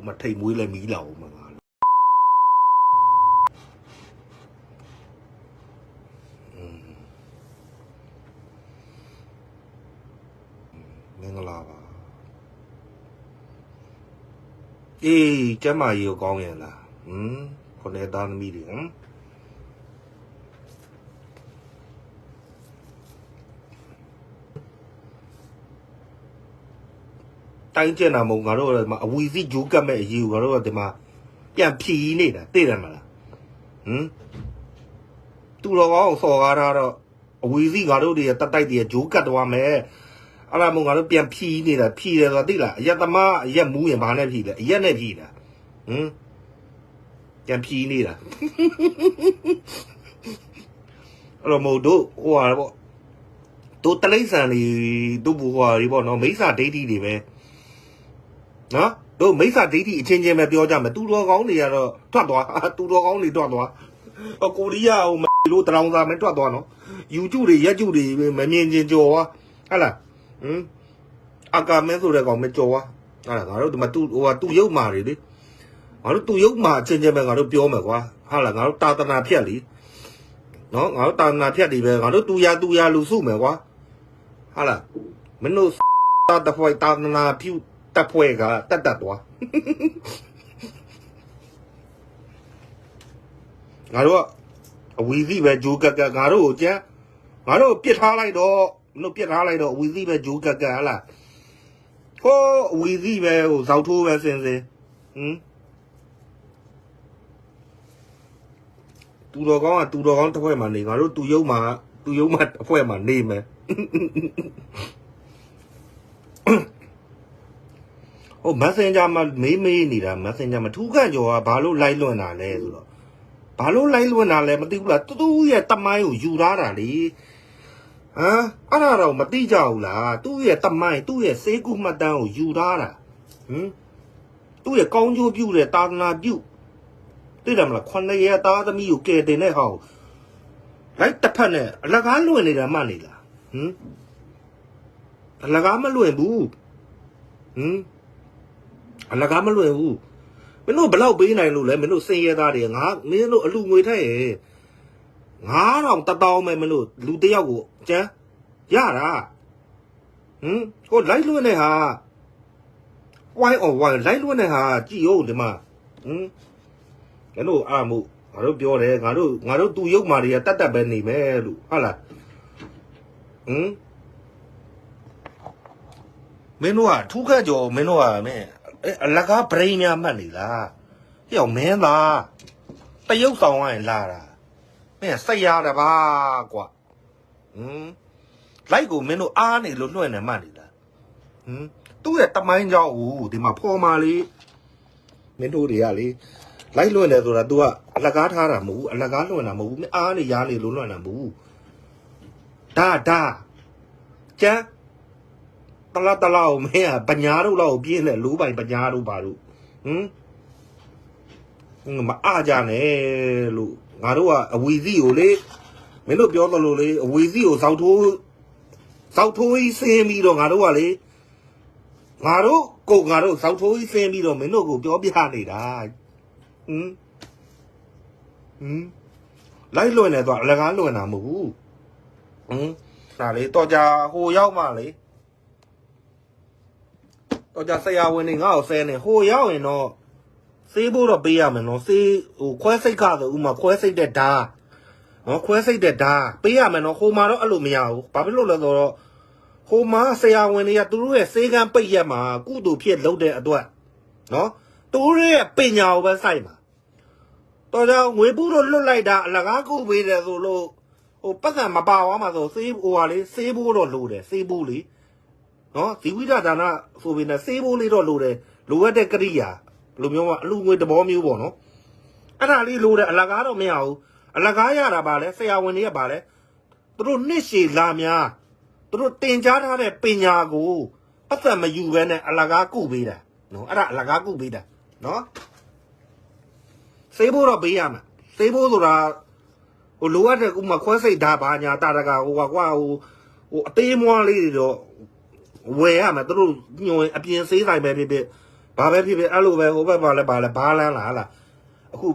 ဟိုမှာထိတ်မွေးလဲမီးလာအောင်မှာငါอืมမင်္ဂလာပါအေးကျမ်းမာရေးကိုကောင်းရဲ့လားဟမ်ခொနဲ့သားသမီး တွေဟမ်တိုင်းကျင်တာမဟုတ်ငါတို့ကဒီမှာအဝီစီဂျိုးကတ်မဲ့အရေးကိုငါတို့ကဒီမှာပြန်ဖြီးနေတာသိတယ်မလားဟမ်သူတော်ကောင်းကိုစော်ကားထားတော့အဝီစီငါတို့တွေကတတ်တိုက်တွေကဂျိုးကတ်သွားမယ်အဲ့ဒါမို့ငါတို့ပြန်ဖြီးနေတာဖြီးတယ်ဆိုတာသိလားအရက်သမားအရက်မူးရင်ဘာနဲ့ဖြီးလဲအရက်နဲ့ဖြီးတာဟမ်ပြန်ဖြီးနေတာအဲ့တော့မို့တို့ဟိုဟာပေါ့တို့တလိမ့်ဆန်တွေတို့ဘူဟိုဟာတွေပေါ့နော်မိစ္ဆာဒိဋ္ဌိတွေပဲ နော်တို့မိစ္ဆာဒိဋ္ဌိအချင်းချင်းပဲပြောကြမယ်သူတော်ကောင်းတွေကတော့ထွက်သွားသူတော်ကောင်းတွေထွက်သွားအကိုရီးယားဟိုမလို့တရောင်စာမထွက်သွားနော်ယူကျတွေရက်ကျတွေမမြင်ချင်းကြော်သွားဟဟလားဟမ်အကာမဲဆိုတဲ့ကောင်မကြော်သွားဟာလားငါတို့ဒီမှာသူဟိုဟာသူရုပ်မာတွေလေငါတို့သူရုပ်မာအချင်းချင်းပဲငါတို့ပြောမယ်ကွာဟာလားငါတို့တာတနာဖြတ်လीနော်ငါတို့တာတနာဖြတ်တွေပဲငါတို့တူရတူရလူစုမယ်ကွာဟာလားမင်းတို့တာတဖွိုက်တာတနာဖြူ တက်ဖွဲ့ကတက်တက်သွားငါတို့ကအဝီစီပဲဂျိုးကက်ကက်ငါတို့ကိုကြမ်းငါတို့ပြစ်ထားလိုက်တော့မင်းတို့ပြစ်ထားလိုက်တော့အဝီစီပဲဂျိုးကက်ကက်ဟလားဟိုးအဝီစီပဲဟိုဇောက်ထိုးပဲစင်စင်ဟမ်တူတော်ကောင်းကတူတော်ကောင်းတစ်ဖွဲ့မှာနေငါတို့တူယုံမှာတူယုံမှာတစ်ဖွဲ့မှာနေမယ် ဟို Messenger မှာမေးမေးနေတာ Messenger မှာထူးခန့်ကျော်ကဘာလို့လိုက်လွန်တာလဲဆိုတော့ဘာလို့လိုက်လွန်တာလဲမသိဘူးလားတူတူရဲ့တမိုင်းကိုယူထားတာလေဟမ်အဲ့ဒါတော့မသိကြဘူးလားသူ့ရဲ့တမိုင်းသူ့ရဲ့စေးကုမှတ်တမ်းကိုယူထားတာဟမ်သူ့ရဲ့ကောင်းကျိုးပြုတဲ့တာသနာပြုသိတယ်မလားခွန်ရဲ့သားသမီးကိုကယ်တင်တဲ့ဟောင်းလိုက်တစ်ဖက်နဲ့အလကားလွင်နေတာမှတ်နေလားဟမ်အလကားမလွင်ဘူးဟမ် အလကားမလွယ်ဘူးမင်းတို့ဘလောက်ပေးနိုင်လို့လဲမင်းတို့စင်ရဲသားတွေငါမင်းတို့အလူငွေထက်ရဲ့9000တတောင်းပဲမင်းတို့လူတစ်ယောက်ကိုကျန်းရတာဟမ်ဟိုလိုက်လွင့်နေဟာဝိုင်းအော်ဝိုင်းလိုက်လွင့်နေဟာကြည်ဟုတ်ဒီမှာဟမ်ကဲလို့အာမှုငါတို့ပြောတယ်ငါတို့ငါတို့သူ့ရုပ်မာတွေကတတ်တတ်ပဲနေမယ်လို့ဟုတ်လားဟမ်မင်းတို့ကထူးခတ်ကြော်မင်းတို့ကမင်း အဲအလကားဗရိန်များမှတ်နေလားဟဲ့မင်းသားတရုပ်ဆောင်ရရင်လာတာမင်းစိတ်ရတာပါကွာဟမ်လိုက်ကိုမင်းတို့အားနေလို့လွှဲ့နေမှတ်နေလားဟမ်သူ့ရဲ့တမိုင်းကြောင့်ဟိုဒီမှာဖော်မာလေးမင်းတို့တွေကလေလိုက်လွှဲ့နေဆိုတာ तू ကအလကားထားတာမဟုတ်ဘူးအလကားလွှဲ့တာမဟုတ်ဘူးမင်းအားနေရားနေလို့လွှဲ့တာမဟုတ်ဘူးဒါဒါကျန်း တလားတလားကိုမင်းကပညာတို့လောက်ကိုပြင်းတယ်လူပိုင်ပညာတို့ပါတို့ဟမ်မအားကြနဲ့လို့ငါတို့ကအဝီစီကိုလေမင်းတို့ပြောသလိုလေအဝီစီကိုစောက်ထိုးစောက်ထိုးကြီးဆင်းပြီးတော့ငါတို့ကလေငါတို့ကိုငါတို့စောက်ထိုးကြီးဆင်းပြီးတော့မင်းတို့ကိုပြောပြနေတာဟမ်ဟမ်လိုက်လွင်နေတော့အလကားလွင်တာမဟုတ်ဘူးဟမ်ဒါလေတော့ကြဟိုရောက်မှလေ တော့ကြဆရာဝန်တွေငါ့ကိုဆဲနေဟိုရောက်ရင်တော့စေးဖို့တော့ပေးရမယ်နော်စေးဟိုခွဲစိတ်ခဆိုဥမာခွဲစိတ်တဲ့ဓာတ်နော်ခွဲစိတ်တဲ့ဓာတ်ပေးရမယ်နော်ဟိုမှာတော့အဲ့လိုမရဘူးဘာဖြစ်လို့လဲဆိုတော့ဟိုမှာဆရာဝန်တွေကသူတို့ရဲ့စေးကန်းပိတ်ရက်မှာကုသိုလ်ဖြစ်လုပ်တဲ့အတွက်နော်သူတို့ရဲ့ပညာကိုပဲစိုက်မှာတော့ကြောင့်ငွေပူးတော့လွတ်လိုက်တာအလကားကုပေးတယ်ဆိုလို့ဟိုပတ်စံမပါသွားမှာဆိုစေးဟိုဟာလေစေးဖို့တော့လိုတယ်စေးဖို့လေ နော်ဇီဝိဒဒါနဆိုပြီးနေစေးဖို့လေးတော့လိုတယ်လိုအပ်တဲ့ကရိယာဘယ်လိုမျိုးကအလူငွေတဘောမျိုးပေါ့နော်အဲ့ဒါလေးလိုတယ်အလကားတော့မရဘူးအလကားရတာပါလဲဆရာဝန်တွေကပါလဲသူတို့နှစ်ရှည်လာများသူတို့တင်ကြားထားတဲ့ပညာကိုပတ်သက်မယူဘဲနဲ့အလကားကုပေးတာနော်အဲ့ဒါအလကားကုပေးတာနော်စေးဖို့တော့ပေးရမှာစေးဖို့ဆိုတာဟိုလိုအပ်တဲ့ဥမာခွဲစိတ်ဓာတ်ဘာညာတာတကဟိုကွာဟိုဟိုအသေးမွားလေးတွေတော့ ဝယ်ရမယ်သူတို့ညွန်အပြင်ဆေးဆိုင်ပဲဖြစ်ဖြစ်ဘာပဲဖြစ်ဖြစ်အဲ့လိုပဲဟိုဘက်မှာလည်းဘာလဲဘာလန်းလားဟလားအခု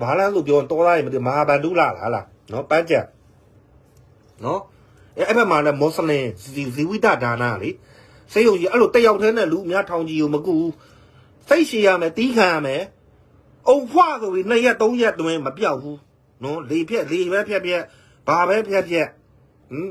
ဘာလန်းလို့ပြောရင်တော်သားရင်မသိဘူးမဟာဗန္ဓုလာလားဟလားနော်ပန်းချက်နော်အဲ့အဲ့ဘက်မှာလည်းမွတ်စလင်ဇီဇီဝိတဒါနာလေစေယုံကြီးအဲ့လိုတက်ရောက်တဲ့နဲ့လူအများထောင်ကြီးကိုမကူဘူးစိတ်ရှည်ရမယ်တီးခံရမယ်အုံဖွားဆိုပြီးနှစ်ရက်သုံးရက်တွင်မပြောက်ဘူးနော်လေဖြက်လေပဲဖြက်ဖြက်ဘာပဲဖြက်ဖြက်ဟမ်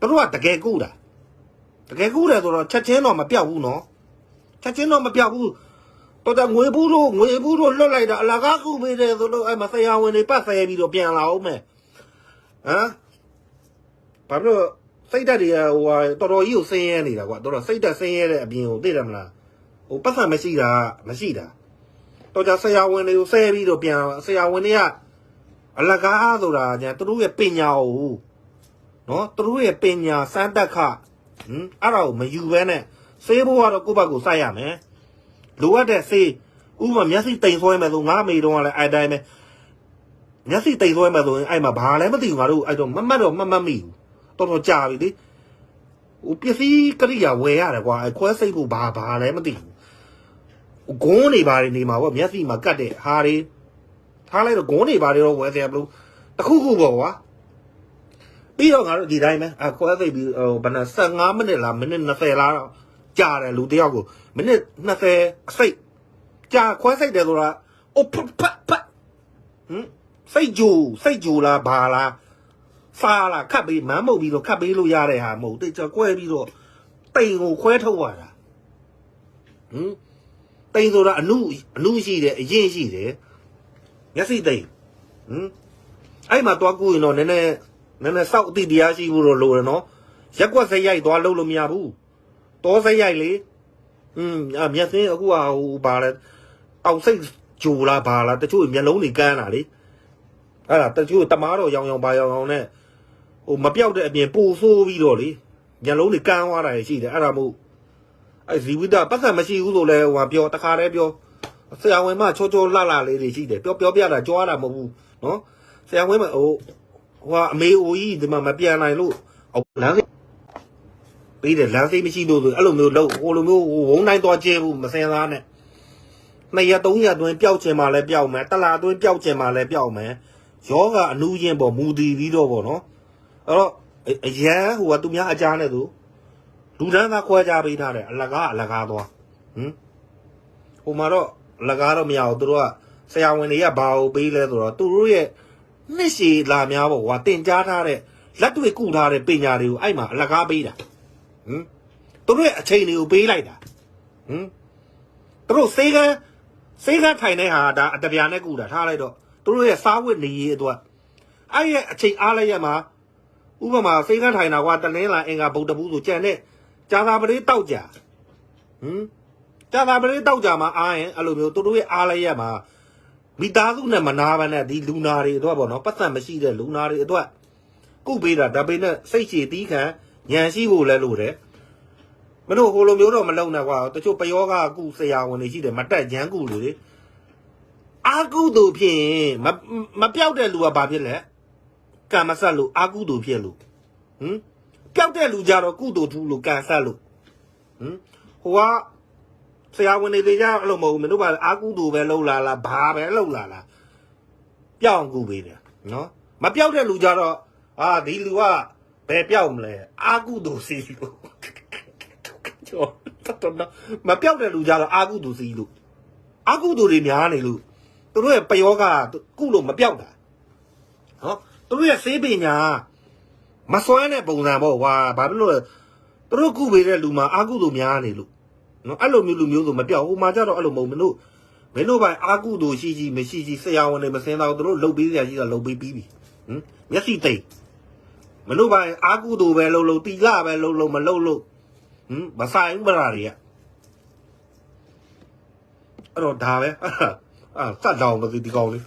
သူတို့ကတကယ်ကူတာ တကယ်ကူတယ်ဆိုတော့ချက်ချင်းတော့မပြောက်ဘူးနော်ချက်ချင်းတော့မပြောက်ဘူးတော်တော်ငွေဘူးလို့ငွေဘူးလို့လွတ်လိုက်တာအလကားကူပေးတယ်ဆိုလို့အဲ့မဆရာဝန်တွေပတ်ဆဲပြီးတော့ပြန်လာအောင်မယ်ဟမ်ဘာလို့စိတ်ဓာတ်တွေကဟိုဟာတော်တော်ကြီးကိုဆင်းရဲနေတာကွာတော်တော်စိတ်ဓာတ်ဆင်းရဲတဲ့အပြင်ကိုသိတယ်မလားဟိုပတ်စံမရှိတာမရှိတာတော်ကြဆရာဝန်တွေကိုဆဲပြီးတော့ပြန်ဆရာဝန်တွေကအလကားဆိုတာညာသူတို့ရဲ့ပညာကိုနော်သူတို့ရဲ့ပညာစမ်းတက်ခ ဟမ်အဲ့ဒါကိုမယူဘဲနဲ့ဆေးဘိုးကတော့ကိုယ့်ဘက်ကိုစိုက်ရမယ်လိုအပ်တဲ့ဆေးဥပမာမျက်စိတိမ်ဆွဲမယ်ဆိုငါမေတော့ကလည်းအဲ့တိုင်းပဲမျက်စိတိမ်ဆွဲမယ်ဆိုရင်အဲ့မှာဘာလဲမသိဘူးငါတို့အဲ့တော့မမှတ်တော့မမှတ်မိဘူးတော်တော်ကြာပြီလေဟိုပစ္စည်းကရိယာဝယ်ရတယ်ကွာအဲ့ခွဲစိတ်ဖို့ဘာဘာလဲမသိဘူးဂုံးနေပါနေနေမှာပေါ့မျက်စိမှာကတ်တဲ့ဟာတွေထားလိုက်တော့ဂုံးနေပါတွေတော့ဝယ်စရာမလိုတခုခုပေါ့ကွာ ပြီးတော့ငါတို့ဒီတိုင်းပဲအခွဲသိပ်ပြီးဟိုဘယ်နဲ့15မိနစ်လားမိနစ်20လားတော့ကြာတယ်လူတယောက်ကိုမိနစ်20အစိတ်ကြာခွဲစိတ်တယ်ဆိုတာအိုဖတ်ဖတ်ဖတ်ဟမ်စိတ်ကြိုစိတ်ကြိုလားဘာလားဖာလားခတ်ပြီးမမ်းမုတ်ပြီးတော့ခတ်ပေးလို့ရတဲ့ဟာမဟုတ်တိတ်ကြကွဲပြီးတော့တိမ်ကိုခွဲထုတ်ရတာဟမ်တိမ်ဆိုတာအနုအနုရှိတယ်အရင်ရှိတယ်မျက်စိတိမ်ဟမ်အဲ့မှာတွားကူရင်တော့နည်းနည်း နည်းနည်းစောက်အတိတရားရှိဖို့တော့လိုတယ်နော်ရက်ကွက်စရိုက်သွားလို့လို့မရဘူးတောစရိုက်လေอืมအမျက်စင်းအခုဟာဟိုဘာလဲအောက်စိတ်ဂျိုလားဘာလားတချို့မျက်လုံးတွေကန်းတာလေအဲ့ဒါတချို့တမားတော့ရောင်ရောင်ဘာရောင်ရောင်နဲ့ဟိုမပြောက်တဲ့အပြင်ပိုဆိုးပြီးတော့လေမျက်လုံးတွေကန်းသွားတာရှိတယ်အဲ့ဒါမို့အဲ့ဇီဝိတပတ်သက်မရှိဘူးလို့လဲဟိုဟာပြောတခါတည်းပြောဆရာဝန်မချောချောလှလှလေးတွေရှိတယ်ပြောပြောပြတာကြွားတာမဟုတ်ဘူးနော်ဆရာဝန်မဟို ဟိုကအမေအိုကြီးဒီမှာမပြန်နိုင်လို့ဟိုလမ်းစိပေးတယ်လမ်းစိမရှိလို့ဆိုအဲ့လိုမျိုးလို့ဟိုလိုမျိုးဟိုဝုန်းတိုင်းသွားကျဲဘူးမစင်သားနဲ့နှစ်ရက်သုံးရက်အတွင်းပျောက်ချင်မှလည်းပျောက်မယ်တလားအတွင်းပျောက်ချင်မှလည်းပျောက်မယ်ယောဂအနူးချင်းပေါ်မူတည်ပြီးတော့ပေါ့နော်အဲ့တော့အရန်ဟိုကသူများအကြနဲ့သူလူတန်းသားခွဲကြပေးထားတယ်အလကားအလကားသွားဟမ်ဟိုမှာတော့အလကားတော့မရဘူးသူတို့ကဆရာဝန်တွေကဘာကိုပေးလဲဆိုတော့သူတို့ရဲ့ နှစ်ရှည်လာများပေါ့ကွာတင်ကြားထားတဲ့လက်တွေ့ကုထားတဲ့ပညာတွေကိုအဲ့မှာအလကားပေးတာဟမ်သူတို့ရဲ့အချိန်တွေကိုပေးလိုက်တာဟမ်သူတို့စေကန်းစေကန်းထိုင်တဲ့ဟာဒါအတပြာနဲ့ကုတာထားလိုက်တော့သူတို့ရဲ့စားဝတ်နေရေးအတွက်အဲ့ရဲ့အချိန်အားလိုက်ရမှာဥပမာစေကန်းထိုင်တာကွာတနင်္လာအင်္ဂါဗုဒ္ဓဘူးဆိုကြံတဲ့ဂျာသာပရိတောက်ကြဟမ်ဂျာသာပရိတောက်ကြမှာအားရင်အဲ့လိုမျိုးသူတို့ရဲ့အားလိုက်ရမှာ မိသားစုနဲ့မနာပါနဲ့ဒီလူနာတွေအတွက်ပေါ့နော်ပတ်သက်မရှိတဲ့လူနာတွေအတွက်ကုပေးတာဒါပေမဲ့စိတ်ရှည်တီးခံညံရှိဖို့လဲလို့တယ်မင်းတို့ဟိုလိုမျိုးတော့မလုံနဲ့ကွာတချို့ပယောဂကုဆရာဝန်တွေရှိတယ်မတက်ညံကုလူတွေအာကုသူဖြစ်ရင်မမပြောက်တဲ့လူကဘာဖြစ်လဲကံမဆက်လို့အာကုသူဖြစ်လို့ဟမ်ပျောက်တဲ့လူကြတော့ကုသူထူလို့ကံဆက်လို့ဟမ်ဟိုက ဆရာဝန်တွေကြအဲ့လိုမဟုတ်ဘူးမင်းတို့ကအာကုသူပဲလှုပ်လာလားဘာပဲလှုပ်လာလားပြောင်းကူပေးတယ်နော်မပြောက်တဲ့လူကြတော့အာဒီလူကဘယ်ပြောက်မလဲအာကုသူစီလို့ကျော်တော်တော်မပြောက်တဲ့လူကြတော့အာကုသူစီလို့အာကုသူတွေများနေလို့သူတို့ရဲ့ပယောကကုလို့မပြောက်တာနော်သူတို့ရဲ့စေးပညာမစွမ်းတဲ့ပုံစံပေါ့ကွာဘာဖြစ်လို့လဲသူတို့ကုပေးတဲ့လူမှာအာကုသူများနေလို့ နော်အဲ့လိုမျိုးလူမျိုးဆိုမပြောက်ဟိုမှာကြတော့အဲ့လိုမဟုတ်မင်းတို့မင်းတို့ပိုင်းအာကုသူရှိရှိမရှိရှိဆရာဝန်တွေမစင်းတော့သူတို့လှုပ်ပေးစရာရှိတာလှုပ်ပေးပြီးပြီဟမ်မျက်စိသိမ့်မင်းတို့ပိုင်းအာကုသူပဲလှုပ်လှုပ်တီလာပဲလှုပ်လှုပ်မလှုပ်လှုပ်ဟမ်မဆိုင်ဘူးမလားတွေကအဲ့တော့ဒါပဲအာစက်တောင်မသိဒီကောင်လေး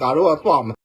ငါတို့ကသွားမှာ